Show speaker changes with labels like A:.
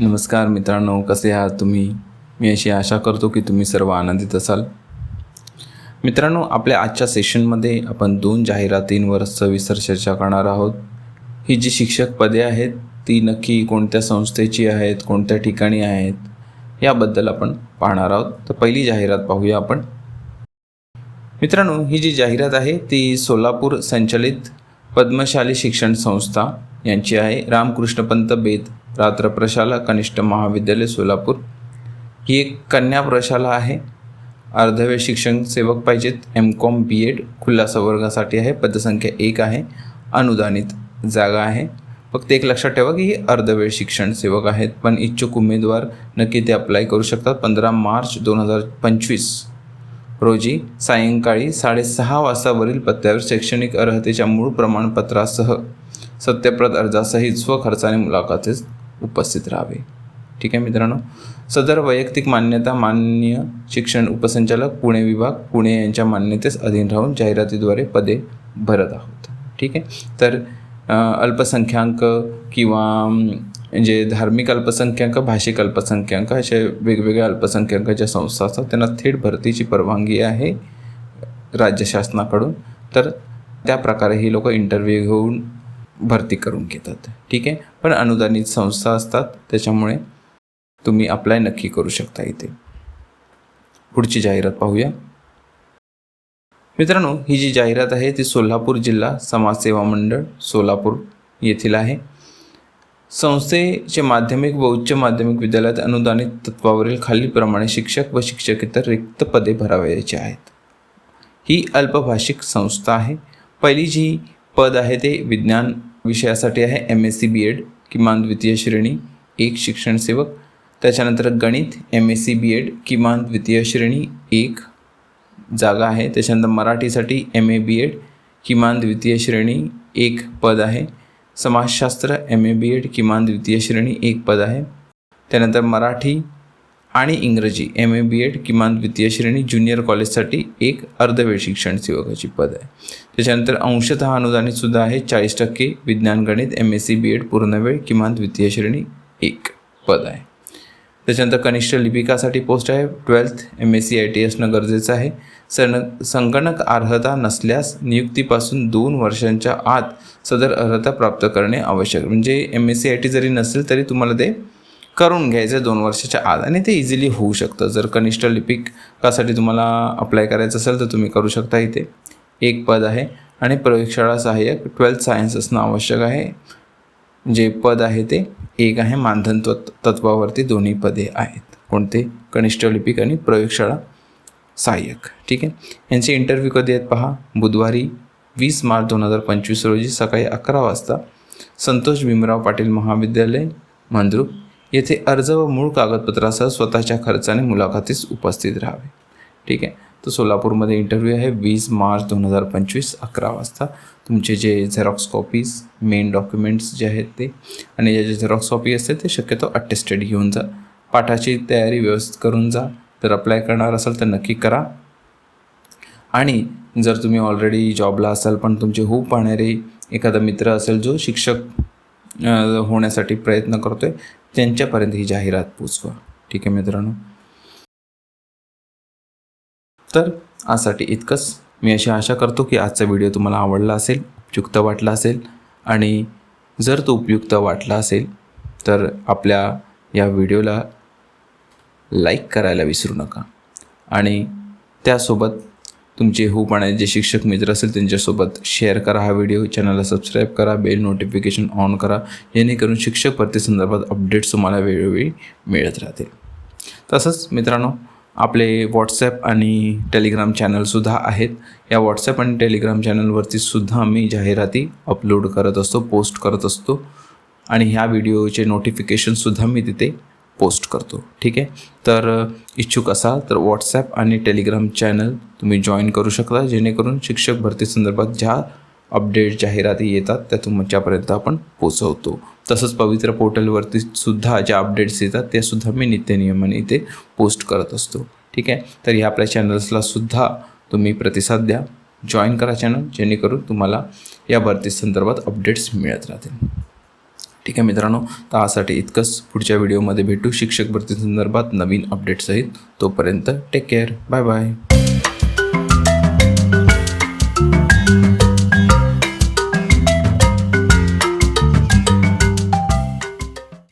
A: नमस्कार मित्रांनो कसे आहात तुम्ही? मी अशी आशा करतो की तुम्ही सर्व आनंदित असाल. मित्रांनो आपल्या आजच्या सेशनमध्ये आपण दोन जाहिरातींवर सविस्तर चर्चा करणार आहोत. ही जी शिक्षक पदे आहेत ती नक्की कोणत्या संस्थेची आहेत कोणत्या ठिकाणी आहेत याबद्दल आपण पाहणार आहोत. तर पहिली जाहिरात पाहूया आपण. मित्रांनो ही जी जाहिरात आहे ती सोलापूर संचलित पद्मशाली शिक्षण संस्था यांची आहे. रामकृष्णपंत बेत रात्र प्रशाला कनिष्ठ महाविद्यालय सोलापूर. ही एक कन्या प्रशाला आहे. अर्धवेळ शिक्षण सेवक पाहिजेत. एम कॉम बी एड खुल्या संवर्गासाठी आहे. पदसंख्या एक आहे. अनुदानित जागा आहे. फक्त एक लक्षात ठेवा की हे अर्धवेळ शिक्षण सेवक आहेत. पण इच्छुक उमेदवार नक्की ते अप्लाय करू शकतात. पंधरा मार्च दोन हजार पंचवीस रोजी सायंकाळी साडेसहा वाजतावरील पत्त्यावर शैक्षणिक अर्हतेच्या मूळ प्रमाणपत्रासह सत्यप्रद अर्जासहित स्वखर्चाने मुलाखतीस उपस्थित राहावे. ठीक आहे मित्रांनो? सदर वैयक्तिक मान्यता मान्य शिक्षण उपसंचालक पुणे विभाग पुणे यांच्या मान्यतेस अधीन राहून जाहिरातीद्वारे पदे भरत आहोत. ठीक आहे? तर अल्पसंख्याक किंवा जे धार्मिक अल्पसंख्याक भाषिक अल्पसंख्याक असे वेगवेगळ्या अल्पसंख्याक ज्या संस्था असतात त्यांना थेट भरतीची परवानगी आहे राज्य शासनाकडून. तर त्या प्रकारे ही लोक इंटरव्ह्यू घेऊन भरती करून घेतात. ठीक आहे? पण अनुदानित संस्था असतात त्याच्यामुळे तुम्ही अप्लाय नक्की करू शकता इथे. पुढची जाहिरात पाहूया. मित्रांनो ही जी जाहिरात आहे ती सोलापूर जिल्हा समाजसेवा मंडळ सोलापूर येथील आहे. संस्थेचे माध्यमिक व उच्च माध्यमिक विद्यालयात अनुदानित तत्वावरील खालीलप्रमाणे शिक्षक व शिक्षकेतर रिक्त पदे भरावयाची आहेत. ही अल्पभाषिक संस्था आहे. पहिली जी पद आहे ते विज्ञान विषयासाठी आहे M S C B Ed किमान द्वितीय श्रेणी एक शिक्षण सेवक. त्याच्यानंतर गणित M S C B Ed किमान द्वितीय श्रेणी एक जागा आहे. त्याच्यानंतर मराठीसाठी एम ए बी एड किमान द्वितीय श्रेणी एक पद आहे. समाजशास्त्र एम ए बी एड किमान द्वितीय श्रेणी एक पद आहे. त्यानंतर मराठी आणि इंग्रजी एम ए बी एड किमान द्वितीय श्रेणी ज्युनियर कॉलेजसाठी एक अर्धवेळ शिक्षण सेवकाची पद आहे. त्याच्यानंतर अंशतः अनुदानित सुद्धा आहे चाळीस टक्के विज्ञान गणित M S C B Ed पूर्णवेळ किमान द्वितीय श्रेणी एक पद आहे. त्याच्यानंतर कनिष्ठ लिपिकासाठी पोस्ट आहे twelfth M S C I T असणं गरजेचं आहे. सन संगणक अर्हता नसल्यास नियुक्तीपासून दोन वर्षांच्या आत सदर अर्हता प्राप्त करणे आवश्यक म्हणजे M S C I T जरी नसेल तरी तुम्हाला ते करून घ्यायचं दोन वर्षाच्या आत. आणि ते इझिली होऊ शकतं. जर कनिष्ठ लिपिकासाठी तुम्हाला अप्लाय करायचं असेल तर तुम्ही करू शकता इथे. एक पद आहे. आणि प्रयोगशाळा सहाय्यक ट्वेल्थ सायन्स असणं आवश्यक आहे. जे पद आहे ते एक आहे मानधन तत्व तत्वावरती दोन्ही पदे आहेत. कोणते? कनिष्ठ लिपिक आणि प्रयोगशाळा सहाय्यक. ठीक आहे? यांचे इंटरव्ह्यू कधी आहेत पहा? बुधवारी वीस मार्च दोन हजार पंचवीस रोजी सकाळी अकरा वाजता. संतोष भीमराव पाटील महाविद्यालय मंद्रुप. येथे अर्ज व मूळ कागदपत्रासह स्वतःच्या खर्चाने मुलाखतीस उपस्थित राहावे. ठीक आहे? तर सोलापूरमध्ये इंटरव्ह्यू आहे वीस मार्च दोन हजार पंचवीस अकरा वाजता. तुमचे जे झेरॉक्स कॉपीज मेन डॉक्युमेंट्स जे आहेत ते आणि जे जे झेरॉक्स कॉपी असते ते शक्यतो अटेस्टेड घेऊन जा. पाठाची तयारी व्यवस्थित करून जा. जर अप्लाय करणार असाल तर नक्की करा. आणि जर तुम्ही ऑलरेडी जॉबला असाल पण तुमचे होऊ पाहणारे एखादा मित्र असेल जो शिक्षक होण्यासाठी प्रयत्न करतोय. त्यांच्यापर्यंत ही जाहिरात पोचवा. ठीक आहे मित्रांनो? तर आजसाठी इतकंच. मी अशी आशा करतो की आजचा व्हिडिओ तुम्हाला आवडला असेल उपयुक्त वाटला असेल आणि जर तो उपयुक्त वाटला असेल तर आपल्या या व्हिडिओला लाईक करायला विसरू नका. आणि त्यासोबत तुमचे हो पाण्याचे जे शिक्षक मित्र असेल त्यांच्यासोबत शेअर करा हा व्हिडिओ चॅनलला सबस्क्राईब करा. बेल नोटिफिकेशन ऑन करा. जेणेकरून शिक्षक भरती संदर्भात अपडेट्स तुम्हाला वेळोवेळी मिळत राहतील. तसंच मित्रांनो आपले व्हॉट्सॲप आणि टेलिग्राम चॅनलसुद्धा आहेत. या व्हॉट्सॲप आणि टेलिग्राम चॅनलवरती सुद्धा जाहिराती अपलोड करत असतो पोस्ट करत असतो. आणि ह्या व्हिडिओचे नोटिफिकेशनसुद्धा मी तिथे पोस्ट करतो ठीक आहे? तर इच्छुक असाल तर व्हॉट्सॲप आणि टेलिग्राम चॅनल तुम्ही जॉईन करू शकता जेणेकरून शिक्षक भरती संदर्भात ज्या अपडेट जाहिराती येतात त्या तुमच्यापर्यंत आपण पोचवतो तसंच पवित्र पोर्टलवरती सुद्धा ज्या अपडेट्स येतात त्या सुद्धा मी नित्यनियमाने इथे पोस्ट करत असतो ठीक आहे? तर ह्या आपल्या चॅनल्सला सुद्धा तुम्ही प्रतिसाद द्या जॉईन करा चॅनल जेणेकरून तुम्हाला या भरती संदर्भात अपडेट्स मिळत राहतील. ठीक आहे मित्रांनो? त्यासाठी इतकंच. पुढच्या व्हिडिओमध्ये भेटू. शिक्षक भरती संदर्भात नवीन अपडेटसहित तोपर्यंत टेक केअर बाय बाय